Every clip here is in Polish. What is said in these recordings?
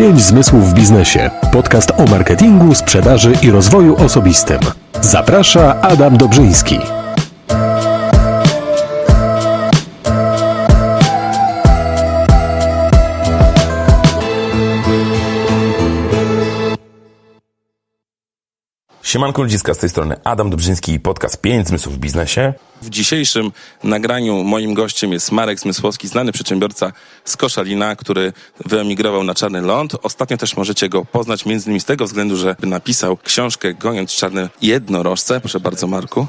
Pięć zmysłów w biznesie. Podcast o marketingu, sprzedaży i rozwoju osobistym. Zaprasza Adam Dobrzyński. Siemanko ludziska, z tej strony Adam Dobrzyński i podcast 5 zmysłów w biznesie. W dzisiejszym nagraniu moim gościem jest Marek Zmysłowski, znany przedsiębiorca z Koszalina, który wyemigrował na Czarny Ląd. Ostatnio też możecie go poznać między innymi z tego względu, że napisał książkę Goniąc Czarne Jednorożce. Proszę bardzo Marku.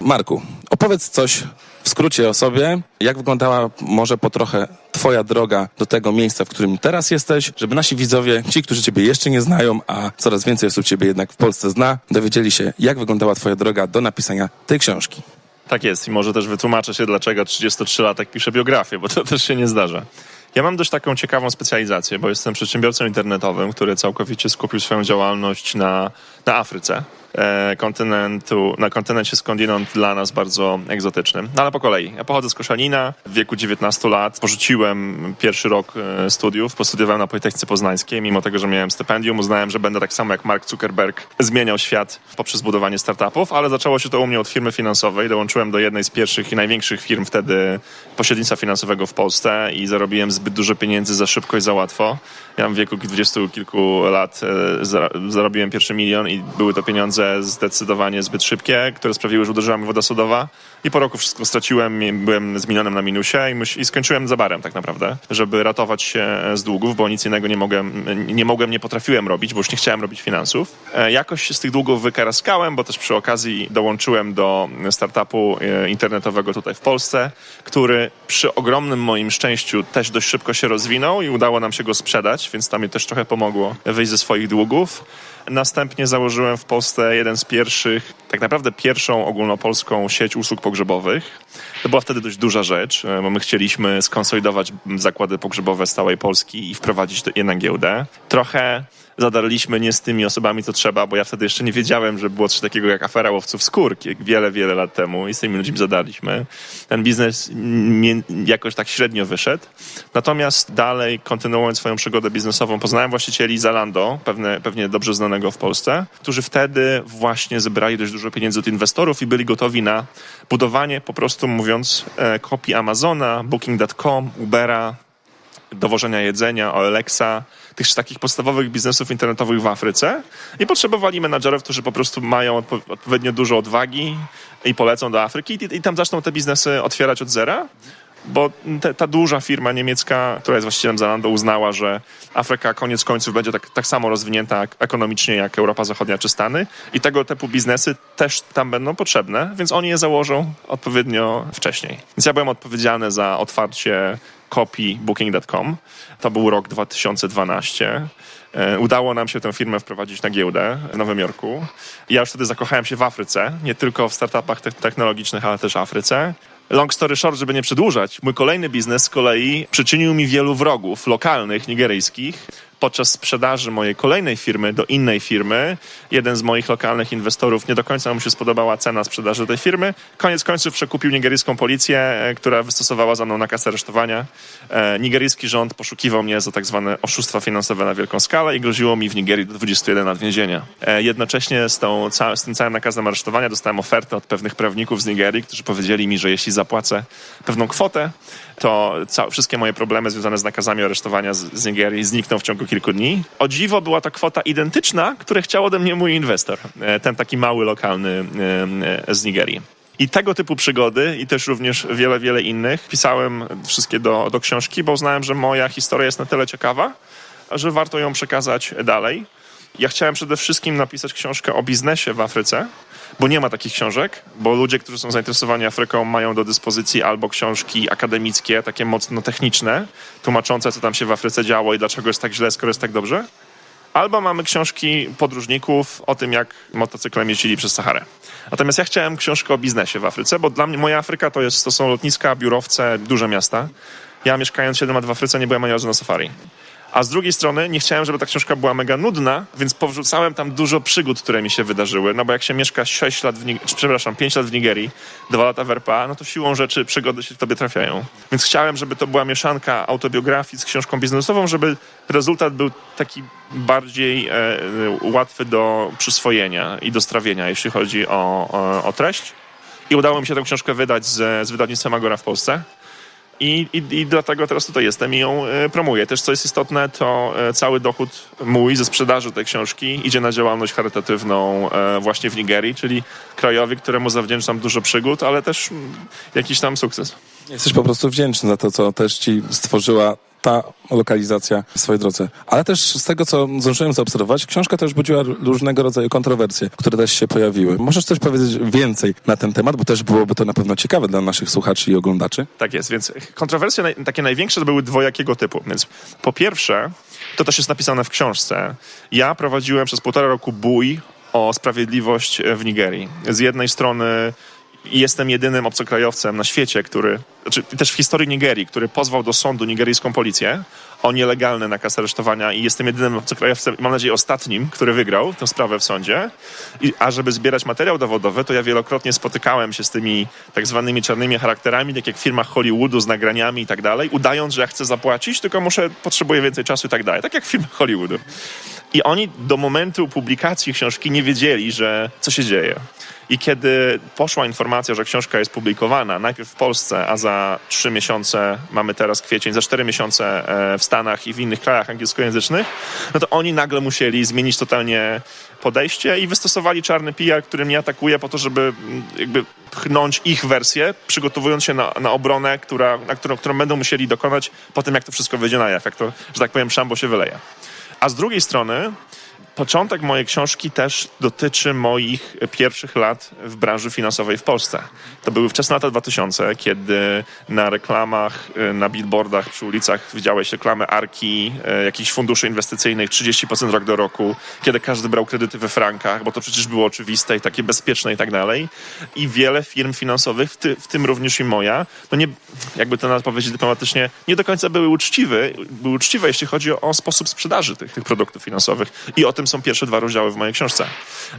Marku, opowiedz coś w skrócie o sobie, jak wyglądała może po trochę twoja droga do tego miejsca, w którym teraz jesteś, żeby nasi widzowie, ci, którzy ciebie jeszcze nie znają, a coraz więcej osób ciebie jednak w Polsce zna, dowiedzieli się, jak wyglądała twoja droga do napisania tej książki. Tak jest i może też wytłumaczę się, dlaczego 33-latek pisze biografię, bo to też się nie zdarza. Ja mam dość taką ciekawą specjalizację, bo jestem przedsiębiorcą internetowym, który całkowicie skupił swoją działalność na, na Afryce. E, kontynentu, na kontynencie skądinąd dla nas bardzo egzotycznym. No ale po kolei. Ja pochodzę z Koszalina. W wieku 19 lat porzuciłem pierwszy rok e, studiów. Postudiowałem na Politechnice Poznańskiej. Mimo tego, że miałem stypendium, uznałem, że będę tak samo jak Mark Zuckerberg zmieniał świat poprzez budowanie startupów, ale zaczęło się to u mnie od firmy finansowej. Dołączyłem do jednej z pierwszych i największych firm wtedy pośrednictwa finansowego w Polsce i zarobiłem zbyt dużo pieniędzy za szybko i za łatwo. Ja w wieku dwudziestu kilku lat e, zarobiłem pierwszy milion i były to pieniądze zdecydowanie zbyt szybkie, które sprawiły, że uderzyła mi woda sodowa i po roku wszystko straciłem, byłem z milionem na minusie i, i skończyłem za barem tak naprawdę, żeby ratować się z długów, bo nic innego nie mogłem, nie mogłem, nie potrafiłem robić, bo już nie chciałem robić finansów. E, Jakoś z tych długów wykaraskałem, bo też przy okazji dołączyłem do startupu e, internetowego tutaj w Polsce, który przy ogromnym moim szczęściu też dość szybko się rozwinął i udało nam się go sprzedać, więc to mi też trochę pomogło wyjść ze swoich długów. Następnie założyłem w Polsce jeden z pierwszych, tak naprawdę pierwszą ogólnopolską sieć usług pogrzebowych. To była wtedy dość duża rzecz, e, bo my chcieliśmy skonsolidować zakłady pogrzebowe z całej Polski i wprowadzić to je na giełdę. Trochę zadarliśmy nie z tymi osobami, co trzeba, bo ja wtedy jeszcze nie wiedziałem, że było coś takiego jak afera łowców skór wiele, wiele lat temu i z tymi ludźmi zadarliśmy. Ten biznes jakoś tak średnio wyszedł. Natomiast dalej, kontynuując swoją przygodę biznesową, poznałem właścicieli Zalando, pewne, pewnie dobrze znanego w Polsce, którzy wtedy właśnie zebrali dość dużo pieniędzy od inwestorów i byli gotowi na budowanie, po prostu mówiąc, e, kopii Amazona, Booking.com, Ubera, dowożenia jedzenia, OLX-a, tych takich podstawowych biznesów internetowych w Afryce i potrzebowali menadżerów, którzy po prostu mają odpo- odpowiednio dużo odwagi i polecą do Afryki i, i tam zaczną te biznesy otwierać od zera. Bo te, ta duża firma niemiecka, która jest właścicielem Zalando, uznała, że Afryka koniec końców będzie tak, tak samo rozwinięta ek- ekonomicznie jak Europa Zachodnia czy Stany i tego typu biznesy też tam będą potrzebne, więc oni je założą odpowiednio wcześniej. Więc ja byłem odpowiedzialny za otwarcie kopii booking.com. To był rok 2012. E, Udało nam się tę firmę wprowadzić na giełdę w Nowym Jorku. Ja już wtedy zakochałem się w Afryce, nie tylko w startupach te- technologicznych, ale też w Afryce. Long story short, żeby nie przedłużać, mój kolejny biznes z kolei przyczynił mi wielu wrogów lokalnych, nigeryjskich. Podczas sprzedaży mojej kolejnej firmy do innej firmy, jeden z moich lokalnych inwestorów nie do końca mu się spodobała cena sprzedaży tej firmy. Koniec końców przekupił nigeryjską policję, e, która wystosowała za mną nakaz aresztowania. E, Nigeryjski rząd poszukiwał mnie za tak zwane oszustwa finansowe na wielką skalę i groziło mi w Nigerii do 21 lat więzienia. Jednocześnie z, tą, z tym całym nakazem aresztowania dostałem ofertę od pewnych prawników z Nigerii, którzy powiedzieli mi, że jeśli zapłacę pewną kwotę, to wszystkie moje problemy związane z nakazami aresztowania z, z Nigerii znikną w ciągu kilku dni. O dziwo była to kwota identyczna, które chciał ode mnie mój inwestor, e, ten taki mały lokalny e, e, z Nigerii. I tego typu przygody, i też również wiele, wiele innych, pisałem wszystkie do, do książki, bo uznałem, że moja historia jest na tyle ciekawa, że warto ją przekazać dalej. Ja chciałem przede wszystkim napisać książkę o biznesie w Afryce, bo nie ma takich książek, bo ludzie, którzy są zainteresowani Afryką, mają do dyspozycji albo książki akademickie, takie mocno techniczne, tłumaczące, co tam się w Afryce działo i dlaczego jest tak źle, skoro jest tak dobrze. Albo mamy książki podróżników o tym, jak motocyklem jeździli przez Saharę. Natomiast ja chciałem książkę o biznesie w Afryce, bo dla mnie moja Afryka to, jest, to są lotniska, biurowce, duże miasta. Ja mieszkając 7 lat w Afryce nie byłem ani razu na safari. A z drugiej strony nie chciałem, żeby ta książka była mega nudna, więc powrzucałem tam dużo przygód, które mi się wydarzyły. No bo jak się mieszka 6 lat w czy, przepraszam, 5 lat w Nigerii, 2 lata w RPA, no to siłą rzeczy przygody się tobie trafiają. Więc chciałem, żeby to była mieszanka autobiografii z książką biznesową, żeby rezultat był taki bardziej e, łatwy do przyswojenia i do strawienia, jeśli chodzi o, o, o treść. I udało mi się tę książkę wydać z, z wydawnictwem Agora w Polsce. I, i, I dlatego teraz tutaj jestem i ją e, promuję. Też co jest istotne, to e, cały dochód mój ze sprzedaży tej książki idzie na działalność charytatywną e, właśnie w Nigerii, czyli krajowi, któremu zawdzięczam dużo przygód, ale też mm, jakiś tam sukces. Jesteś po prostu wdzięczny za to, co też ci stworzyła ta lokalizacja w swojej drodze. Ale też z tego, co zdążyłem zaobserwować, książka też budziła różnego rodzaju kontrowersje, które też się pojawiły. Możesz coś powiedzieć więcej na ten temat, bo też byłoby to na pewno ciekawe dla naszych słuchaczy i oglądaczy. Tak jest, więc kontrowersje naj, takie największe były dwojakiego typu. Więc po pierwsze, to też jest napisane w książce, ja prowadziłem przez półtora roku bój o sprawiedliwość w Nigerii. Z jednej strony jestem jedynym obcokrajowcem na świecie, który, znaczy też w historii Nigerii, który pozwał do sądu nigeryjską policję o nielegalny nakaz aresztowania i jestem jedynym obcokrajowcem, mam nadzieję ostatnim, który wygrał tę sprawę w sądzie. I, a żeby zbierać materiał dowodowy, to ja wielokrotnie spotykałem się z tymi tak zwanymi czarnymi charakterami, tak jak w filmach Hollywoodu z nagraniami i tak dalej, udając, że ja chcę zapłacić, tylko muszę, potrzebuję więcej czasu i tak dalej. Tak jak w filmach Hollywoodu. I oni do momentu publikacji książki nie wiedzieli, że co się dzieje. I kiedy poszła informacja, że książka jest publikowana, najpierw w Polsce, a za trzy miesiące, mamy teraz kwiecień, za cztery miesiące e, w Stanach i w innych krajach angielskojęzycznych, no to oni nagle musieli zmienić totalnie podejście i wystosowali czarny PR, który mnie atakuje po to, żeby mm, jakby pchnąć ich wersję, przygotowując się na, na obronę, która, na którą, którą będą musieli dokonać po tym, jak to wszystko wyjdzie na jaw, jak to, że tak powiem, szambo się wyleje. A z drugiej strony początek mojej książki też dotyczy moich pierwszych lat w branży finansowej w Polsce. To były wczesne lata 2000, kiedy na reklamach, na billboardach przy ulicach widziałeś reklamy Arki, y, jakichś funduszy inwestycyjnych 30% rok do roku, kiedy każdy brał kredyty we frankach, bo to przecież było oczywiste i takie bezpieczne i tak dalej. I wiele firm finansowych, w, ty, w tym również i moja, no nie, jakby to nawet powiedzieć dyplomatycznie, nie do końca były uczciwe, były uczciwe jeśli chodzi o, o sposób sprzedaży tych, tych produktów finansowych. I o tym są pierwsze dwa rozdziały w mojej książce.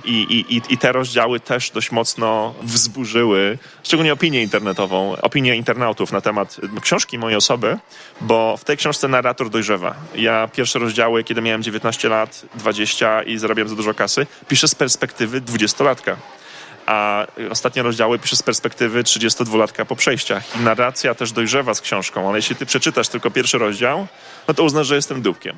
I, i, i- te rozdziały też dość mocno wzburzyły, szczególnie opinię internetową, opinię internautów na temat książki mojej osoby, bo w tej książce narrator dojrzewa. Ja pierwsze rozdziały, kiedy miałem 19 lat, 20 i zarabiałem za dużo kasy, piszę z perspektywy 20-latka a ostatnie rozdziały piszę z perspektywy 32-latka po przejściach. I narracja też dojrzewa z książką, ale jeśli ty przeczytasz tylko pierwszy rozdział, no to uznasz, że jestem dupkiem.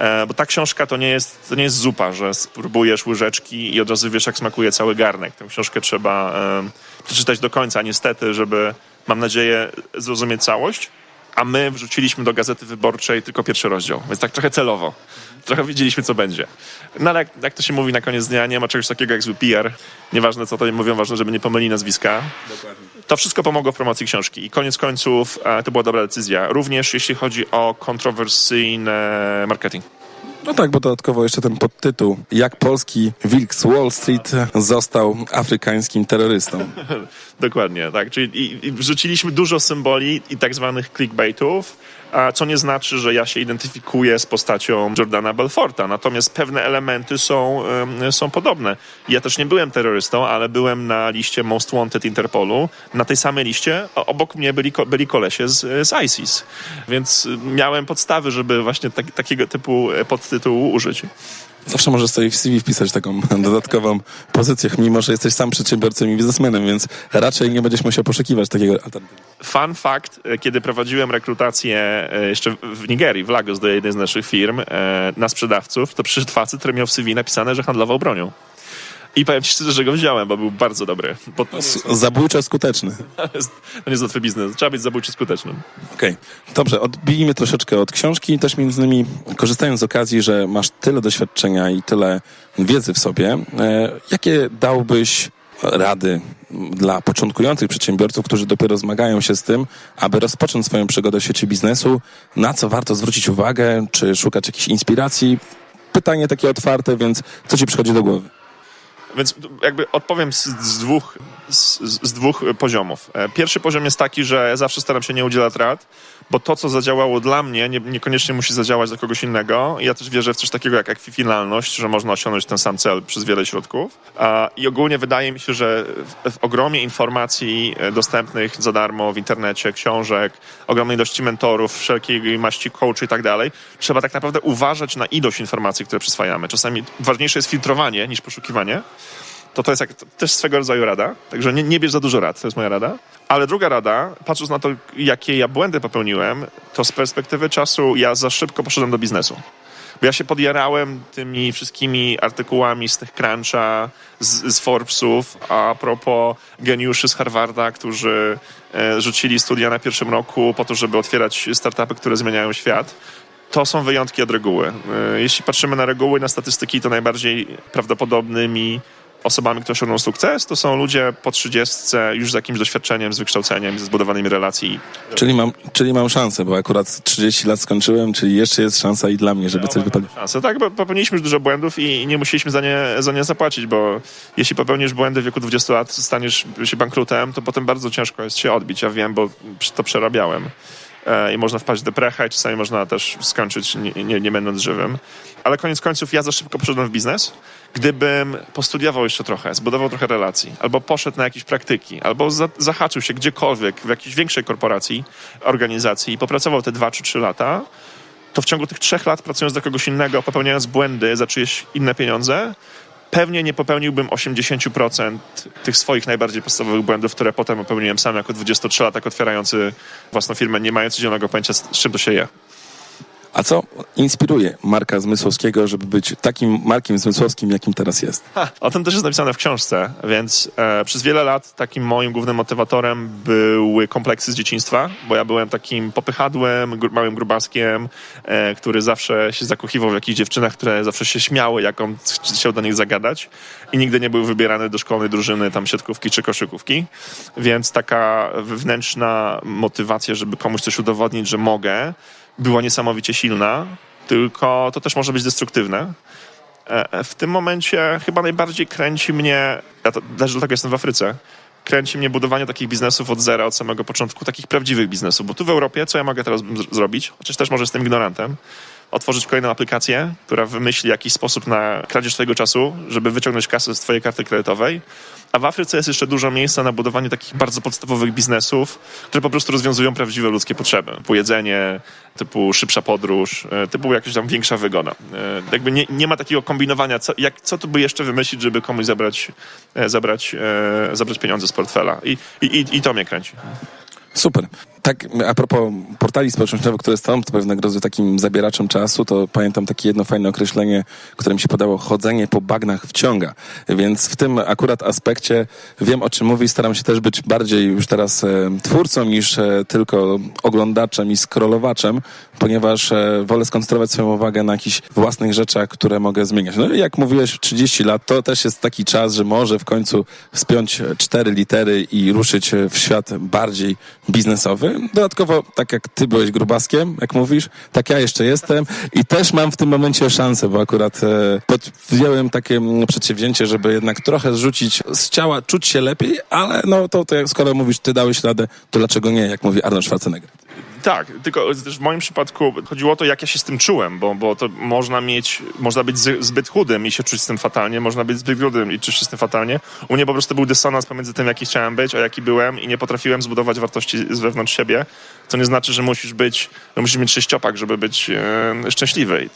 E, bo ta książka to nie, jest, to nie jest zupa, że spróbujesz łyżeczki i od razu wiesz, jak smakuje cały garnek. Tę książkę trzeba przeczytać do końca, niestety, żeby, mam nadzieję, zrozumieć całość. A my wrzuciliśmy do Gazety Wyborczej tylko pierwszy rozdział, więc tak trochę celowo. Trochę wiedzieliśmy, co będzie. No ale jak, jak to się mówi na koniec dnia, nie ma czegoś takiego jak zły PR. Nieważne, co to mówią, ważne, żeby nie pomyli nazwiska. To wszystko pomogło w promocji książki i koniec końców e, to była dobra decyzja. Również jeśli chodzi o kontrowersyjny marketing. No tak, bo dodatkowo jeszcze ten podtytuł Jak polski wilk z Wall Street został afrykańskim terrorystą. Dokładnie, tak. Czyli i, i wrzuciliśmy dużo symboli i tak zwanych clickbaitów, a co nie znaczy, że ja się identyfikuję z postacią Jordana Belforta. Natomiast pewne elementy są, są podobne. Ja też nie byłem terrorystą, ale byłem na liście Most Wanted Interpolu. Na tej samej liście obok mnie byli, byli kolesie z, z ISIS. Więc miałem podstawy, żeby właśnie tak, takiego typu podtytułu użyć. Zawsze możesz sobie w CV wpisać taką dodatkową pozycję, mimo że jesteś sam przedsiębiorcą i biznesmenem, więc raczej nie będziesz musiał poszukiwać takiego. Fun fact, e, kiedy prowadziłem rekrutację e, jeszcze w Nigerii, w Lagos, do jednej z naszych firm e, na sprzedawców, to przyszedł facet, który miał w CV napisane, że handlował bronią. I powiem ci szczerze, że go wziąłem, bo był bardzo dobry. S- Zabójczo skuteczny. to nie jest łatwy biznes. Trzeba być zabójczy skutecznym. Okej, dobrze, odbijmy troszeczkę od książki, też między innymi korzystając z okazji, że masz tyle doświadczenia i tyle wiedzy w sobie, e, jakie dałbyś rady dla początkujących przedsiębiorców, którzy dopiero zmagają się z tym, aby rozpocząć swoją przygodę w świecie biznesu, na co warto zwrócić uwagę, czy szukać jakichś inspiracji? Pytanie takie otwarte, więc co ci przychodzi do głowy? Więc jakby odpowiem z, z, dwóch, z, z dwóch poziomów. E, Pierwszy poziom jest taki, że zawsze staram się nie udzielać rad, bo to, co zadziałało dla mnie, nie, niekoniecznie musi zadziałać dla kogoś innego. Ja też wierzę w coś takiego jak ekwifinalność, że można osiągnąć ten sam cel przez wiele środków. I ogólnie wydaje mi się, że w, w ogromie informacji e, dostępnych za darmo w internecie, książek, ogromnej ilości mentorów, wszelkiej maści coachy i tak dalej, trzeba tak naprawdę uważać na ilość informacji, które przyswajamy. Czasami ważniejsze jest filtrowanie niż poszukiwanie to to jest jak, to też swego rodzaju rada. Także nie, nie bierz za dużo rad, to jest moja rada. Ale druga rada, patrząc na to, jakie ja błędy popełniłem, to z perspektywy czasu ja za szybko poszedłem do biznesu. Bo ja się podjarałem tymi wszystkimi artykułami z tych Cruncha, z, z Forbesów, a propos geniuszy z Harvarda, którzy e, rzucili studia na pierwszym roku po to, żeby otwierać startupy, które zmieniają świat to są wyjątki od reguły. E, Jeśli patrzymy na reguły, na statystyki, to najbardziej prawdopodobnymi osobami, które osiągną sukces, to są ludzie po 30 już z jakimś doświadczeniem, z wykształceniem, ze zbudowanymi relacji. Czyli mam, czyli mam szansę, bo akurat 30 lat skończyłem, czyli jeszcze jest szansa i dla mnie, żeby coś wypalić. Szansę. Tak, bo popełniliśmy już dużo błędów i nie musieliśmy za nie, za nie zapłacić, bo jeśli popełnisz błędy w wieku 20 lat, staniesz się bankrutem, to potem bardzo ciężko jest się odbić. Ja wiem, bo to przerabiałem. E, I można wpaść w deprechę, i czasami można też skończyć nie, nie, nie będąc żywym. Ale koniec końców ja za szybko poszedłem w biznes. Gdybym postudiował jeszcze trochę, zbudował trochę relacji, albo poszedł na jakieś praktyki, albo za, zahaczył się gdziekolwiek w jakiejś większej korporacji, organizacji i popracował te dwa czy trzy lata, to w ciągu tych trzech lat pracując dla kogoś innego, popełniając błędy za czyjeś inne pieniądze, pewnie nie popełniłbym 80% tych swoich najbardziej podstawowych błędów, które potem popełniłem sam jako 23-latek otwierający własną firmę, nie mając zielonego pojęcia, z czym to się je. A co inspiruje Marka Zmysłowskiego, żeby być takim Markiem Zmysłowskim, jakim teraz jest? Ha, o tym też jest napisane w książce, więc e, przez wiele lat takim moim głównym motywatorem były kompleksy z dzieciństwa, bo ja byłem takim popychadłem, małym grubaskiem, e, który zawsze się zakochiwał w jakichś dziewczynach, które zawsze się śmiały, jak on ch- chciał do nich zagadać i nigdy nie był wybierany do szkolnej drużyny tam siatkówki czy koszykówki, więc taka wewnętrzna motywacja, żeby komuś coś udowodnić, że mogę, była niesamowicie silna, tylko to też może być destruktywne. E, W tym momencie chyba najbardziej kręci mnie, ja to, też dlatego jestem w Afryce, kręci mnie budowanie takich biznesów od zera, od samego początku, takich prawdziwych biznesów, bo tu w Europie, co ja mogę teraz zrobić, chociaż też może jestem ignorantem, otworzyć kolejną aplikację, która wymyśli jakiś sposób na kradzież twojego czasu, żeby wyciągnąć kasę z twojej karty kredytowej, a w Afryce jest jeszcze dużo miejsca na budowanie takich bardzo podstawowych biznesów, które po prostu rozwiązują prawdziwe ludzkie potrzeby. Typu jedzenie, typu szybsza podróż, e, typu jakaś tam większa wygoda. E, Jakby nie, nie ma takiego kombinowania, co, jak, co tu by jeszcze wymyślić, żeby komuś zabrać, e, zabrać, zabrać pieniądze z portfela. I, i- i to mnie kręci. Super. Tak, a propos portali społecznościowych, które są pewnego rodzaju takim zabieraczem czasu, to pamiętam takie jedno fajne określenie, które mi się podało, chodzenie po bagnach wciąga. Więc w tym akurat aspekcie wiem, o czym mówi, staram się też być bardziej już teraz e, twórcą niż e, tylko oglądaczem i scrollowaczem, ponieważ e, wolę skoncentrować swoją uwagę na jakichś własnych rzeczach, które mogę zmieniać. No i jak mówiłeś, 30 lat to też jest taki czas, że może w końcu spiąć e, cztery litery i ruszyć e, w świat bardziej biznesowy. Dodatkowo, tak jak ty byłeś grubaskiem, jak mówisz, tak ja jeszcze jestem i też mam w tym momencie szansę, bo akurat e, podjąłem takie mm, przedsięwzięcie, żeby jednak trochę zrzucić z ciała, czuć się lepiej, ale no to, to jak skoro mówisz, ty dałeś radę, to dlaczego nie, jak mówi Arnold Schwarzenegger. Tak, tylko w moim przypadku chodziło o to, jak ja się z tym czułem, bo, bo to można mieć, można być zbyt chudym i się czuć z tym fatalnie, można być zbyt grudym i czuć się z tym fatalnie. U mnie po prostu był dysonans pomiędzy tym, jaki chciałem być, a jaki byłem i nie potrafiłem zbudować wartości z wewnątrz siebie, co nie znaczy, że musisz być, że musisz mieć sześciopak, żeby być e, szczęśliwy.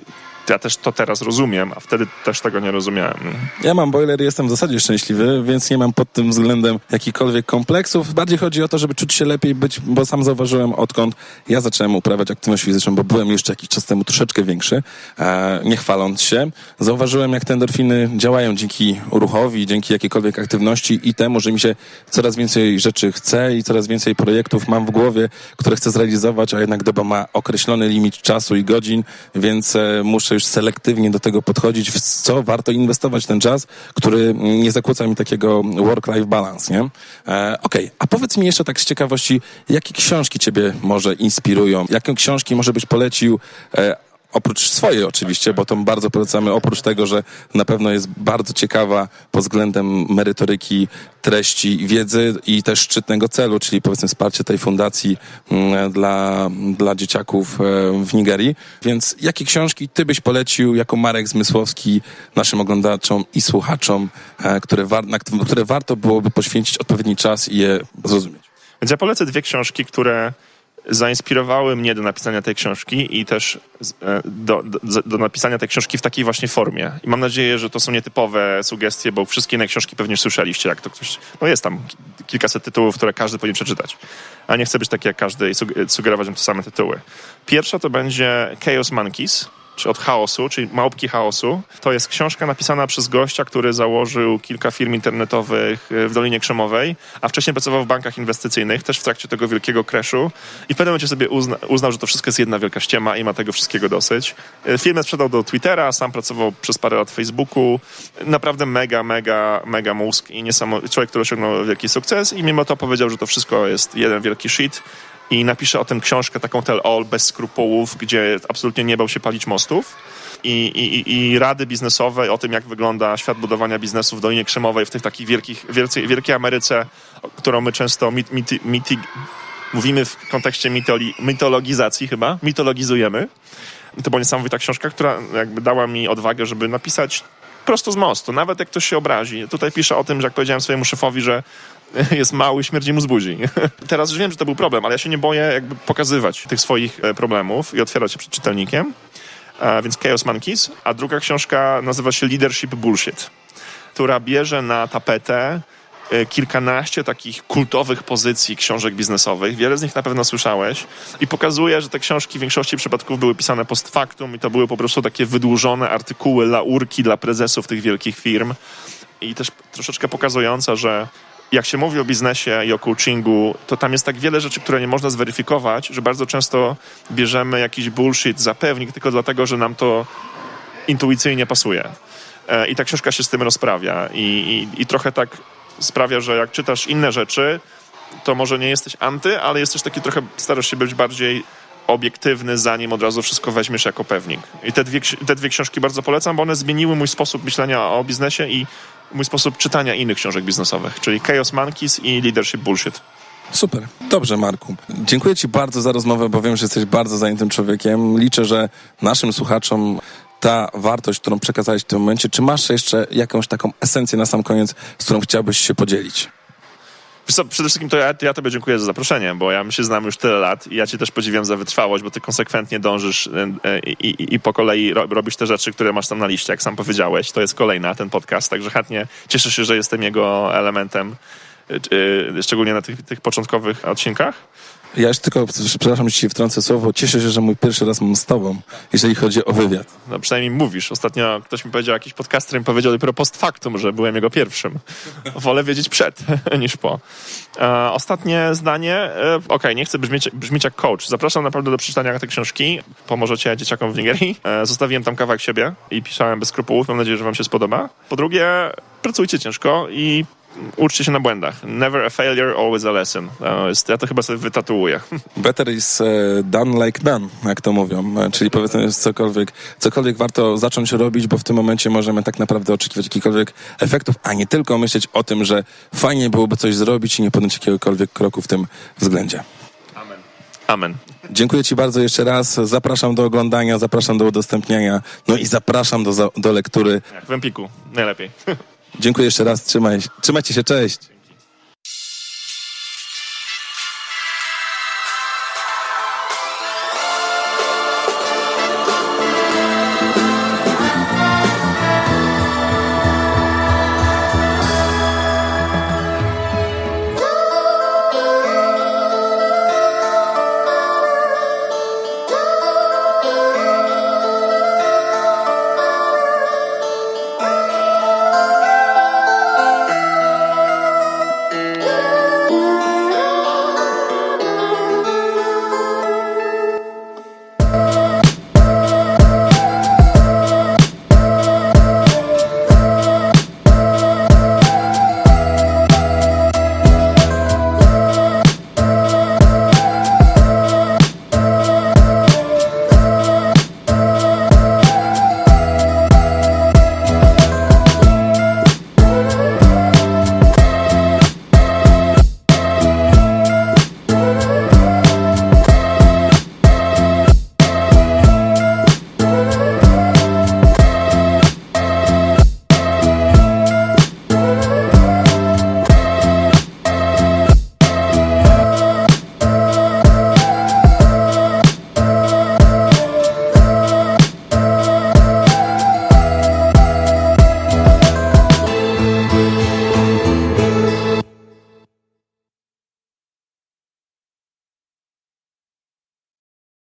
Ja też to teraz rozumiem, a wtedy też tego nie rozumiałem. Ja mam boiler i jestem w zasadzie szczęśliwy, więc nie mam pod tym względem jakichkolwiek kompleksów. Bardziej chodzi o to, żeby czuć się lepiej, być, bo sam zauważyłem odkąd ja zacząłem uprawiać aktywność fizyczną, bo byłem jeszcze jakiś czas temu troszeczkę większy, e, nie chwaląc się. Zauważyłem, jak te endorfiny działają dzięki ruchowi, dzięki jakiejkolwiek aktywności i temu, że mi się coraz więcej rzeczy chce i coraz więcej projektów mam w głowie, które chcę zrealizować, a jednak doba ma określony limit czasu i godzin, więc e, muszę już selektywnie do tego podchodzić, w co warto inwestować ten czas, który nie zakłóca mi takiego work-life balance, nie? E, Okej, a powiedz mi jeszcze tak z ciekawości, jakie książki ciebie może inspirują? Jakie książki może byś polecił e, oprócz swojej oczywiście, bo to bardzo polecamy, oprócz tego, że na pewno jest bardzo ciekawa pod względem merytoryki, treści, wiedzy i też szczytnego celu, czyli powiedzmy wsparcie tej fundacji mm, dla, dla dzieciaków e, w Nigerii. Więc jakie książki ty byś polecił jako Marek Zmysłowski naszym oglądaczom i słuchaczom, e, które, war, na które warto byłoby poświęcić odpowiedni czas i je zrozumieć? Więc ja polecę dwie książki, które zainspirowały mnie do napisania tej książki i też e, do, do, do napisania tej książki w takiej właśnie formie. I mam nadzieję, że to są nietypowe sugestie, bo wszystkie inne książki pewnie słyszeliście, jak to ktoś... No jest tam ki- kilkaset tytułów, które każdy powinien przeczytać. A nie chcę być taki jak każdy i sug- sugerować wam te same tytuły. Pierwsza to będzie Chaos Monkeys, czy od chaosu, czyli Małpki Chaosu. To jest książka napisana przez gościa, który założył kilka firm internetowych e, w Dolinie Krzemowej, a wcześniej pracował w bankach inwestycyjnych, też w trakcie tego wielkiego crashu. I w pewnym momencie sobie uzna, uznał, że to wszystko jest jedna wielka ściema i ma tego wszystkiego dosyć. E, Firmę sprzedał do Twittera, sam pracował przez parę lat w Facebooku. Naprawdę mega, mega, mega mózg i niesamowity człowiek, który osiągnął wielki sukces i mimo to powiedział, że to wszystko jest jeden wielki shit i napisze o tym książkę taką tell all, bez skrupułów, gdzie absolutnie nie bał się palić mostów. I, i, i rady biznesowe o tym, jak wygląda świat budowania biznesu w Dolinie Krzemowej, w tych takich wielkich, wielkiej, wielkiej Ameryce, którą my często mit, mit, miti, mówimy w kontekście mitoli, mitologizacji chyba, mitologizujemy. To była niesamowita książka, która jakby dała mi odwagę, żeby napisać prosto z mostu, nawet jak ktoś się obrazi. Tutaj piszę o tym, że jak powiedziałem swojemu szefowi, że jest mały, śmierdzi mu z buzi. Teraz już wiem, że to był problem, ale ja się nie boję jakby pokazywać tych swoich e, problemów i otwierać się przed czytelnikiem. E, Więc Chaos Monkeys. A druga książka nazywa się Leadership Bullshit, która bierze na tapetę e, kilkanaście takich kultowych pozycji książek biznesowych. Wiele z nich na pewno słyszałeś. I pokazuje, że te książki w większości przypadków były pisane post factum i to były po prostu takie wydłużone artykuły, laurki dla prezesów tych wielkich firm. I też troszeczkę pokazująca, że jak się mówi o biznesie i o coachingu, to tam jest tak wiele rzeczy, które nie można zweryfikować, że bardzo często bierzemy jakiś bullshit za pewnik tylko dlatego, że nam to intuicyjnie pasuje. E, I ta książka się z tym rozprawia. I, i, I trochę tak sprawia, że jak czytasz inne rzeczy, to może nie jesteś anty, ale jesteś taki trochę, starasz się być bardziej obiektywny, zanim od razu wszystko weźmiesz jako pewnik. I te dwie, te dwie książki bardzo polecam, bo one zmieniły mój sposób myślenia o biznesie i mój sposób czytania innych książek biznesowych, czyli Chaos Monkeys i Leadership Bullshit. Super. Dobrze, Marku. Dziękuję Ci bardzo za rozmowę, bo wiem, że jesteś bardzo zajętym człowiekiem. Liczę, że naszym słuchaczom ta wartość, którą przekazałeś w tym momencie, czy masz jeszcze jakąś taką esencję na sam koniec, z którą chciałbyś się podzielić? Wiesz przede wszystkim to ja, ja tobie dziękuję za zaproszenie, bo ja my się znamy już tyle lat i ja cię też podziwiam za wytrwałość, bo ty konsekwentnie dążysz e, e, i, i, i po kolei ro, robisz te rzeczy, które masz tam na liście, jak sam powiedziałeś. To jest kolejna, ten podcast, także chętnie cieszę się, że jestem jego elementem, e, szczególnie na tych, tych początkowych odcinkach. Ja już tylko, przepraszam, że ci wtrącę słowo, cieszę się, że mój pierwszy raz mam z tobą, jeżeli chodzi o wywiad. No przynajmniej mówisz. Ostatnio ktoś mi powiedział, jakiś podcaster mi powiedział dopiero post factum, że byłem jego pierwszym. Wolę wiedzieć przed niż po. E, ostatnie zdanie. E, Okej, nie chcę brzmieć, brzmieć jak coach. Zapraszam naprawdę do przeczytania tej książki. Pomożecie dzieciakom w Nigerii. E, zostawiłem tam kawałek siebie i pisałem bez skrupułów. Mam nadzieję, że wam się spodoba. Po drugie, pracujcie ciężko i uczcie się na błędach. Never a failure, always a lesson. Jest, ja to chyba sobie wytatuuję. Better is e, done like done, jak to mówią. E, Czyli powiedzmy, jest cokolwiek, cokolwiek warto zacząć robić, bo w tym momencie możemy tak naprawdę oczekiwać jakichkolwiek efektów, a nie tylko myśleć o tym, że fajnie byłoby coś zrobić i nie podjąć jakiegokolwiek kroku w tym względzie. Amen. Dziękuję Ci bardzo jeszcze raz. Zapraszam do oglądania, zapraszam do udostępniania, no i zapraszam do, do lektury. Jak w Empiku. Najlepiej. Dziękuję jeszcze raz. Trzymaj, trzymajcie się, cześć.